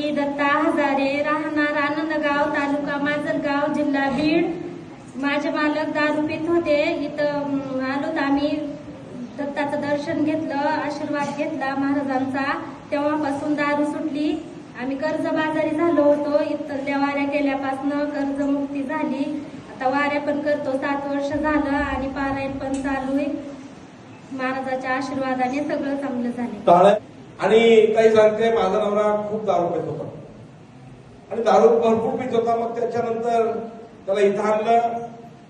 मी दत्ता हजारे राहणार आनंदगाव तालुका माजलगाव जिल्हा बीड. माझे मालक दारू पित होते. इथं आलोत आम्ही. दत्ताचं दर्शन घेतलं आशीर्वाद घेतला महाराजांचा. तेव्हापासून दारू सुटली. आम्ही कर्ज बाजारी झालो होतो. इथल्या वाऱ्या केल्यापासनं कर्जमुक्ती झाली. आता वाऱ्या पण करतो. सात वर्ष झालं आणि पारायण पण चालू आहे. महाराजाच्या आशीर्वादाने सगळं चांगलं झालं. आणि काही सांगते माझा नवरा खूप दारू पित होता. आणि दारू भरपूर पित होता मग त्याच्यानंतर त्याला इथं आणलं.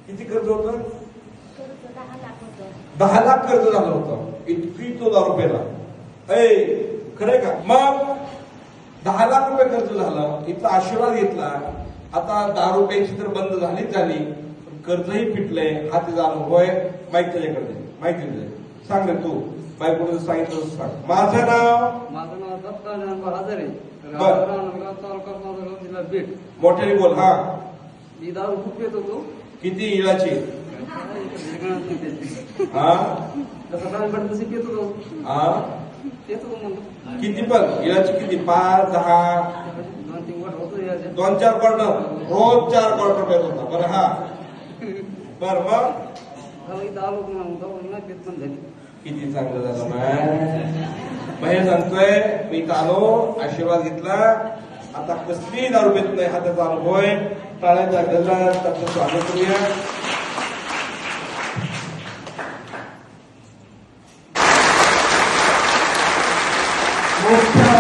किती खर्च कर्ज दहा लाख दहा लाख कर्ज झालं होतं. इतकी तो दारू पेला खरे का? मग दहा लाख रुपये खर्च झाला. इथला आशीर्वाद घेतला. आता दहा रुपयांची तर बंद झालीच झाली. कर्जही फिटलंय हा तिचा अनुभव आहे माहिती त्याच्याकडे माहिती सांग रे तू. बायकोने जसं सांगितलं सांग. माझं नाव? माझं नाव हजारे. बर. राहणार तालुका माधवगाव जिल्हा बीड. मोठ्याने बोल हा. मी दारू खूप पित होतो. किती इलाची काय. हा? जसं होतो. हा? पित होतो म्हणतो किती पण इलाची किती? पाच दहा? दोन तीन वाट होतो दोन चार क्वार्टर रोज चार क्वार्टर पेत होता. बरं हा. बर मग? नाही पित पण झाली. किती चांगलं झालं मग हे सांगतोय मी इथं आलो आशीर्वाद घेतला. आता कसली दारू पेत नाही हा त्याचा अनुभव आहे टाळ्याच्या गल्ला त्याचं स्वागत करूया. मोठ्या